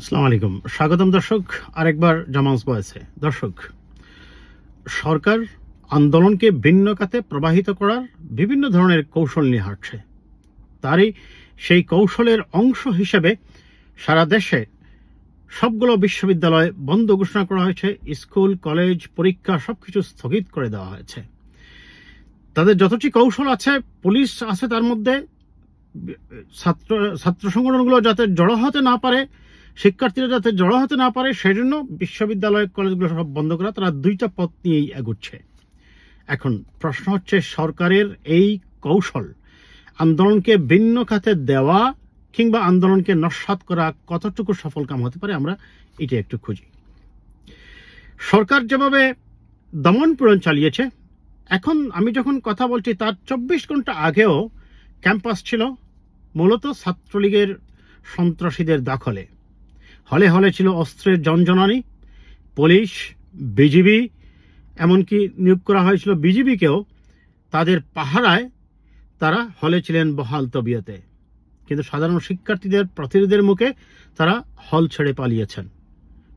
আসসালামু আলাইকুম। স্বাগতম দর্শক, আরেকবার জামাউস বয়েছে। দর্শক, সরকার আন্দোলনকে ভিন্ন খাতে প্রবাহিত করার বিভিন্ন ধরনের কৌশল নিয়ে হাঁটছে। তারই সেই কৌশলের অংশ হিসেবে সারা দেশে সবগুলো বিশ্ববিদ্যালয় বন্ধ ঘোষণা করা হয়েছে, স্কুল, কলেজ, পরীক্ষা সবকিছু স্থগিত করে দেওয়া হয়েছে। তাদের যতটি কৌশল আছে, পুলিশ আছে তার মধ্যে, ছাত্র ছাত্র সংগঠনগুলো যাতে জড়ো হতে না পারে শিক্ষার্থীরা যাতে জড়ো হতে না পারে সেই জন্য বিশ্ববিদ্যালয় কলেজগুলো সব বন্ধ করা, তারা দুইটা পথ নিয়েই এগুচ্ছে। এখন প্রশ্ন হচ্ছে, সরকারের এই কৌশল, আন্দোলনকে ভিন্ন খাতে দেওয়া কিংবা আন্দোলনকে নস্বাত করা কতটুকু সফল কাম হতে পারে, আমরা এটা একটু খুঁজি। সরকার যেভাবে দমন পূরণ চালিয়েছে, এখন আমি যখন কথা বলছি, তার চব্বিশ ঘণ্টা আগেও ক্যাম্পাস ছিল, মূলত ছাত্রলীগের সন্ত্রাসীদের দখলে। হলে হলে ছিল অস্ত্রের জনজনানি পুলিশ, বিজিবি, এমনকি নিয়োগ করা হয়েছিল বিজিবিকেও তাদের পাহারায় তারা হলে ছিলেন বহাল তবিয়তে। কিন্তু সাধারণ শিক্ষার্থীদের, প্রতিনিধিদের মুখে তারা হল ছেড়ে পালিয়েছেন।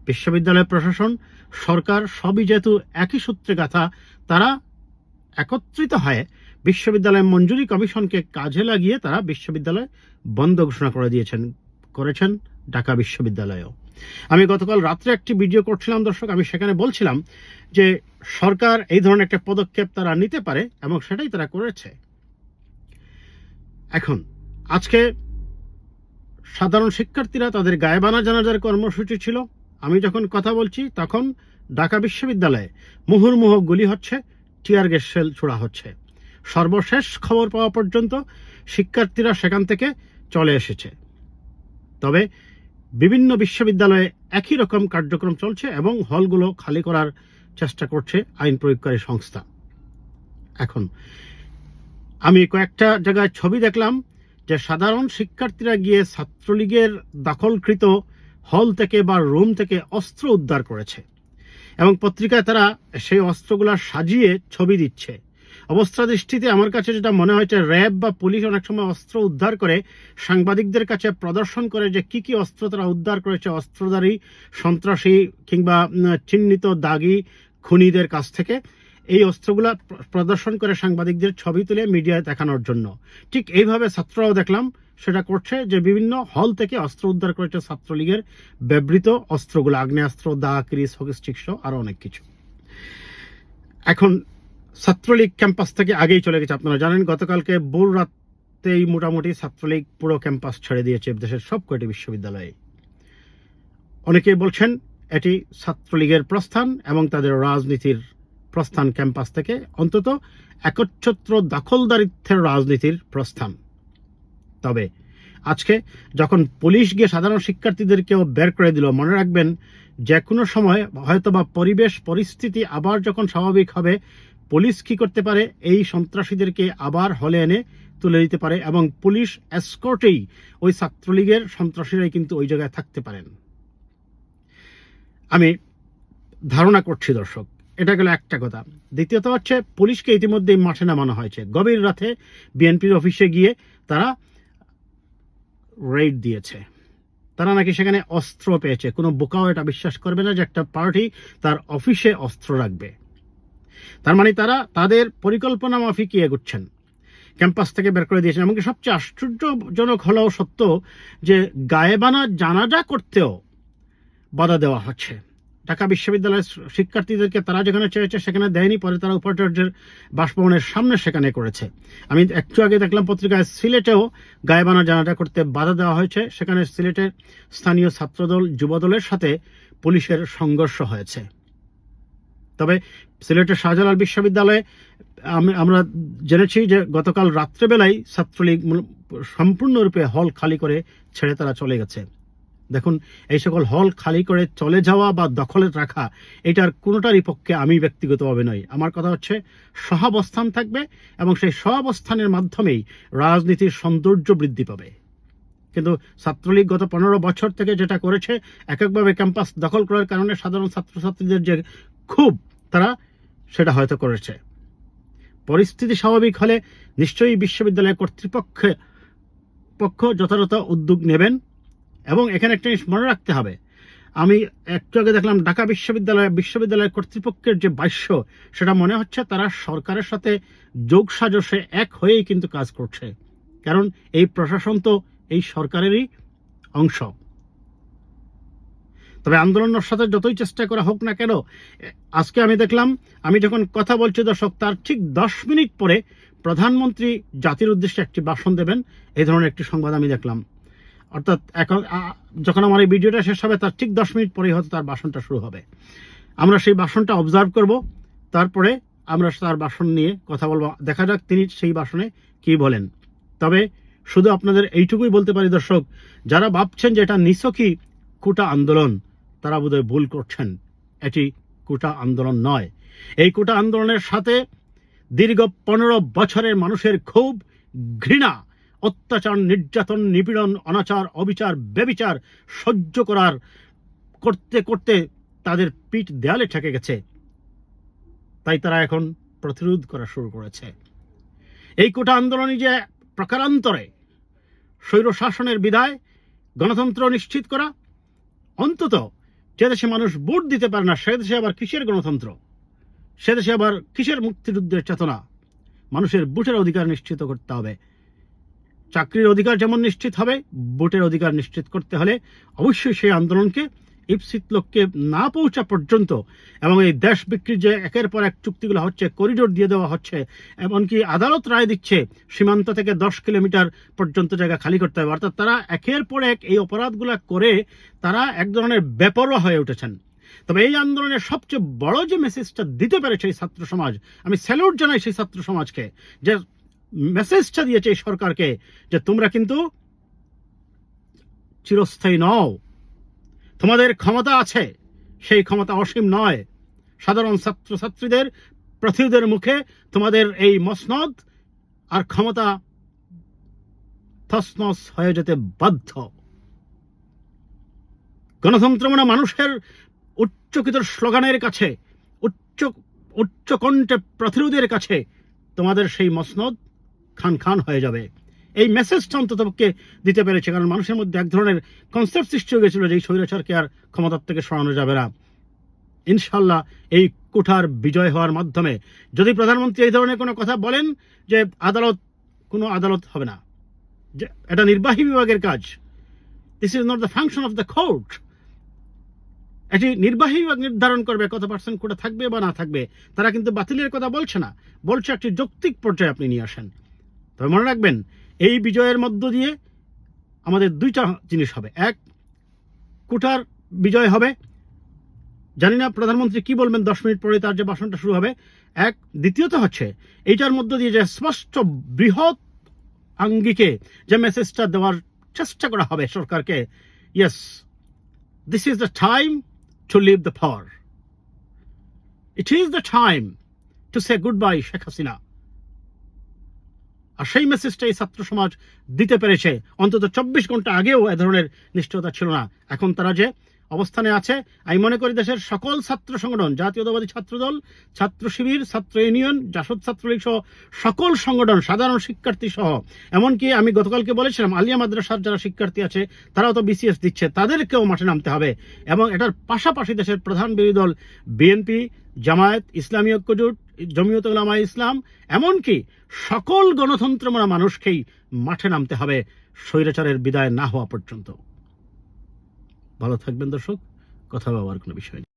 বিশ্ববিদ্যালয় প্রশাসন, সরকার সবই যেহেতু একই সূত্রে গাথা, তারা একত্রিত হয়ে বিশ্ববিদ্যালয় মঞ্জুরি কমিশনকে কাজে লাগিয়ে তারা বিশ্ববিদ্যালয় বন্ধ ঘোষণা করে দিয়েছেন, করেছেন। ঢাকা বিশ্ববিদ্যালয়েও। আমি গতকাল রাত্রে একটি ভিডিও করছিলাম, দর্শক, আমি সেখানে বলছিলাম যে সরকার এই ধরনের একটা পদক্ষেপ তারা নিতে পারে এবং সেটাই তারা করেছে। এখন, আজকে সাধারণ শিক্ষার্থীরা তাদের গায়েবানা জানাজার কর্মসূচি ছিল। আমি যখন কথা বলছি, তখন ঢাকা বিশ্ববিদ্যালয়ে মুহুর্মুহ গুলি হচ্ছে, টিয়ার গ্যাস সেল ছোড়া হচ্ছে। সর্বশেষ খবর পাওয়া পর্যন্ত শিক্ষার্থীরা সেখান থেকে চলে এসেছে। তবে বিভিন্ন বিশ্ববিদ্যালয়ে একই রকম কার্যক্রম চলছে এবং হলগুলো খালি করার চেষ্টা করছে আইন প্রয়োগকারী সংস্থা। এখন, আমি কয়েকটা জায়গায় ছবি দেখলাম যে সাধারণ শিক্ষার্থীরা গিয়ে ছাত্রলীগের দখলকৃত হল থেকে বা রুম থেকে অস্ত্র উদ্ধার করেছে এবং পত্রিকায় তারা সেই অস্ত্রগুলা সাজিয়ে ছবি দিচ্ছে। অবস্থা দৃষ্টিতে আমার কাছে যেটা মনে হয়েছে র্যাব বা পুলিশ অনেক সময় অস্ত্র উদ্ধার করে, সাংবাদিকদের কাছে প্রদর্শন করে যে কি কি অস্ত্র তারা উদ্ধার করেছে, অস্ত্রধারী, সন্ত্রাসী কিংবা চিহ্নিত দাগি খুনিদের কাছ থেকে। এই অস্ত্রগুলা প্রদর্শন করে সাংবাদিকদের ছবি তুলে মিডিয়ায় দেখানোর জন্য। ঠিক এইভাবে ছাত্ররাও দেখলাম, সেটা করছে যে বিভিন্ন হল থেকে অস্ত্র উদ্ধার করেছে ছাত্রলীগের ব্যবহৃত অস্ত্রগুলো, আগ্নেয়াস্ত্র দা ক্রিস হকিস্টিক সহ আরও অনেক কিছু। এখন ছাত্রলীগ ক্যাম্পাস থেকে আগেই চলে গেছে আপনারা জানেন, গতকালকে ভোর রাতেই মোটামুটি ছাত্রলীগ পুরো ক্যাম্পাস ছেড়ে দিয়েছে দেশের সব কয়টি বিশ্ববিদ্যালয়ে। অনেকেই বলছেন এটি ছাত্রলীগের প্রস্থান এবং তাদের রাজনীতির প্রস্থান ক্যাম্পাস থেকে অন্তত একচ্ছত্র দখলদারিত্বের রাজনীতির প্রস্থান। তবে আজকে যখন পুলিশ গিয়ে সাধারণ শিক্ষার্থীদেরকেও বের করে দিল, মনে রাখবেন যে কোনো সময় হয়তোবা পরিবেশ, পরিস্থিতি আবার যখন স্বাভাবিক হবে পুলিশ কি করতে পারে, এই সন্ত্রাসীদেরকে আবার হলে এনে তুলে দিতে পারে এবং পুলিশ এসকর্টেই ওই ছাত্রলীগের সন্ত্রাসীরাই কিন্তু ওই জায়গায় থাকতে পারেন। আমি ধারণা করছি, দর্শক, এটা গেল একটা কথা। দ্বিতীয়ত হচ্ছে, পুলিশকে ইতিমধ্যেই মাঠে নামানো হয়েছে। গভীর রাতে বিএনপির অফিসে গিয়ে তারা রেড দিয়েছে। তারা নাকি সেখানে অস্ত্র পেয়েছে। কোনো বোকাও এটা বিশ্বাস করবে না যে একটা পার্টি তার অফিসে অস্ত্র রাখবে। তার মানে তারা তাদের পরিকল্পনা মাফিক এগুচ্ছেন। ক্যাম্পাস থেকে বের করে দিয়েছেন। এমনকি সবচেয়ে আশ্চর্যজনক হলেও সত্য যে গায়েবানা জানাজা করতেও বাধা দেওয়া হচ্ছে। ঢাকা বিশ্ববিদ্যালয়ের শিক্ষার্থীদেরকে তারা যেখানে চেয়েছে সেখানে দেয়নি, পরে তারা উপাচার্যের বাসভবনের সামনে সেখানে করেছে। আমি একটু আগে দেখলাম পত্রিকায় সিলেটেও গায়েবানা জানাজা করতে বাধা দেওয়া হয়েছে। সেখানে সিলেটের স্থানীয় ছাত্রদল, যুবদলের সাথে পুলিশের সংঘর্ষ হয়েছে। তবে সিলেটের শাহজালাল বিশ্ববিদ্যালয়ে আমি- আমরা জেনেছি যে গতকাল রাত্রেবেলায় ছাত্রলীগ সম্পূর্ণরূপে হল খালি করে ছেড়ে তারা চলে গেছে। দেখুন, এই সকল হল খালি করে চলে যাওয়া বা দখলে রাখা, এটার কোনোটারই পক্ষে আমি ব্যক্তিগতভাবে নই। আমার কথা হচ্ছে, সহাবস্থান থাকবে এবং সেই সহাবস্থানের মাধ্যমেই রাজনীতির সৌন্দর্য বৃদ্ধি পাবে। কিন্তু ছাত্রলীগ গত পনেরো বছর থেকে যেটা করেছে, এককভাবে ক্যাম্পাস দখল করার কারণে সাধারণ ছাত্রছাত্রীদের যে খুব তারা সেটা হয়তো করেছে। পরিস্থিতি স্বাভাবিক হলে নিশ্চয়ই বিশ্ববিদ্যালয় কর্তৃপক্ষ পক্ষ যথাযথ উদ্যোগ নেবেন এবং এখানে একটা জিনিস মনে রাখতে হবে। আমি একটু আগে দেখলাম ঢাকা বিশ্ববিদ্যালয় বিশ্ববিদ্যালয় কর্তৃপক্ষের যে বাস্য সেটা মনে হচ্ছে তারা সরকারের সাথে যোগ সাজসে এক হয়েই কিন্তু কাজ করছে। কারণ এই প্রশাসন তো এই সরকারেরই অংশ। তবে আন্দোলনের সাথে যতই চেষ্টা করা হোক না কেন, আজকে আমি দেখলাম, আমি যখন কথা বলছি দর্শক, তার ঠিক দশ মিনিট পরে প্রধানমন্ত্রী জাতির উদ্দেশ্যে একটি ভাষণ দেবেন, এই ধরনের একটি সংবাদ আমি দেখলাম। অর্থাৎ এখন যখন আমার এই ভিডিওটা শেষ হবে, তার ঠিক দশ মিনিট পরেই হয়তো তার ভাষণটা শুরু হবে। আমরা সেই ভাষণটা অবজার্ভ করব, তারপরে আমরা তার ভাষণ নিয়ে কথা বলব। দেখা যাক তিনি সেই ভাষণে কি বলেন। তবে শুধু আপনাদের এইটুকুই বলতে পারি দর্শক, যারা ভাবছেন যে এটা নিছকই কুটা আন্দোলন তারা বোধহয় ভুল করছেন। এটি কোটা আন্দোলন নয়। এই কোটা আন্দোলনের সাথে দীর্ঘ পনেরো বছরের মানুষের ক্ষোভ ঘৃণা, অত্যাচার, নির্যাতন, নিপীড়ন, অনাচার, অবিচার, ব্যবিচার সহ্য করার করতে করতে তাদের পিঠ দেয়ালে ঠেকে গেছে। তাই তারা এখন প্রতিরোধ করা শুরু করেছে। এই কোটা আন্দোলনই যে প্রকারান্তরে স্বৈর শাসনের বিদায় গণতন্ত্র নিশ্চিত করা, অন্তত যে দেশে মানুষ ভোট দিতে পারে না, সে দেশে আবার কিসের গণতন্ত্র? সে দেশে আবার কিসের মুক্তিযুদ্ধের চেতনা? মানুষের ভোটের অধিকার নিশ্চিত করতে হবে। চাকরির অধিকার যেমন নিশ্চিত হবে, ভোটের অধিকার নিশ্চিত করতে হলে অবশ্যই সেই আন্দোলনকে ইপসিত লোককে না পৌঁছা পর্যন্ত এবং এই দেশ বিক্রির যে একের পর এক চুক্তিগুলো হচ্ছে, করিডোর দিয়ে দেওয়া হচ্ছে, এমনকি আদালত রায় দিচ্ছে, সীমান্ত থেকে দশ কিলোমিটার পর্যন্ত জায়গা খালি করতে হবে। অর্থাৎ তারা একের পর এক এই অপরাধগুলো করে তারা এক ধরনের বেপরোয়া হয়ে উঠেছেন। তবে এই আন্দোলনের সবচেয়ে বড় যে মেসেজটা দিতে পেরেছে এই ছাত্র সমাজ, আমি স্যালুট জানাই সেই ছাত্র সমাজকে, যে মেসেজটা দিয়েছে এই সরকারকে যে তোমরা কিন্তু চিরস্থায়ী নও। তোমাদের ক্ষমতা আছে। সেই ক্ষমতা অসীম নয়। সাধারণ ছাত্রছাত্রীদের, প্রতিরোধের মুখে তোমাদের এই মসনদ আর ক্ষমতা থসনস হয়ে যেতে বাধ্য। গণতন্ত্র মানে মানুষের উচ্চকিত স্লোগানের কাছে, উচ্চ, উচ্চকণ্ঠে প্রতিরোধের কাছে তোমাদের সেই মসনদ খান খান হয়ে যাবে। এই মেসেজটা অন্ততপক্ষে দিতে পেরেছে, কারণ মানুষের মধ্যে এক ধরনের কনসেপ্ট সৃষ্টি হয়ে গেছিল যে এই স্বৈরাচারকে আর ক্ষমতার থেকে সরানো যাবে না। ইনশাল্লাহ এই কুঠার বিজয় হওয়ার মাধ্যমে যদি প্রধানমন্ত্রী এই ধরনের কোনো কথা বলেন যে আদালত, কোনো আদালত হবে না। যে এটা নির্বাহী বিভাগের কাজ। This is not the function of the court এটি নির্বাহী বিভাগ নির্ধারণ করবে কত পার্সেন্ট কোটা থাকবে বা না থাকবে। তারা কিন্তু বাতিলের কথা বলছে না। বলছে একটি যৌক্তিক পর্যায়ে আপনি নিয়ে আসেন। তবে মনে রাখবেন এই বিজয়ের মধ্য দিয়ে আমাদের দুইটা জিনিস হবে। এক কুটার বিজয় হবে। জানি না প্রধানমন্ত্রী কি বলবেন, দশ মিনিট পরে তার যে ভাষণটা শুরু হবে। এক, দ্বিতীয়ত হচ্ছে, এইটার মধ্য দিয়ে যে স্পষ্ট বৃহৎ আঙ্গিকে যে মেসেজটা দেওয়ার চেষ্টা করা হবে সরকারকে yes this is the time to leave the for it is the time to say goodbye Sheikh Hasina আর সেই মেসেজটা এই ছাত্র সমাজ দিতে পেরেছে। অন্তত চব্বিশ ঘণ্টা আগেও এ ধরনের নিশ্চয়তা ছিল না। এখন তারা যে অবস্থানে আছে, আমি মনে করি দেশের সকল ছাত্র সংগঠন, জাতীয়তাবাদী ছাত্রদল, ছাত্র শিবির, ছাত্র ইউনিয়ন, জাসদ ছাত্রলীগ সহ সকল সংগঠন, সাধারণ শিক্ষার্থী সহ, এমনকি আমি গতকালকে বলেছিলাম, আলিয়া মাদ্রাসার যারা শিক্ষার্থী আছে, তারাও তো বিসিএস দিচ্ছে, তাদেরকেও মাঠে নামতে হবে। এবং এটার পাশাপাশি দেশের প্রধান বিরোধী দল বিএনপি জামায়াত, ইসলামী ঐক্যজোট জমিয়ত উলামা ইসলাম, এমনকি সকল গণতন্ত্রমনা মানুষকেই মাঠে নামতে হবে স্বৈরাচারের বিদায় না হওয়া পর্যন্ত। ভালো থাকবেন দর্শক, কথা বলার কোনো বিষয় নেই।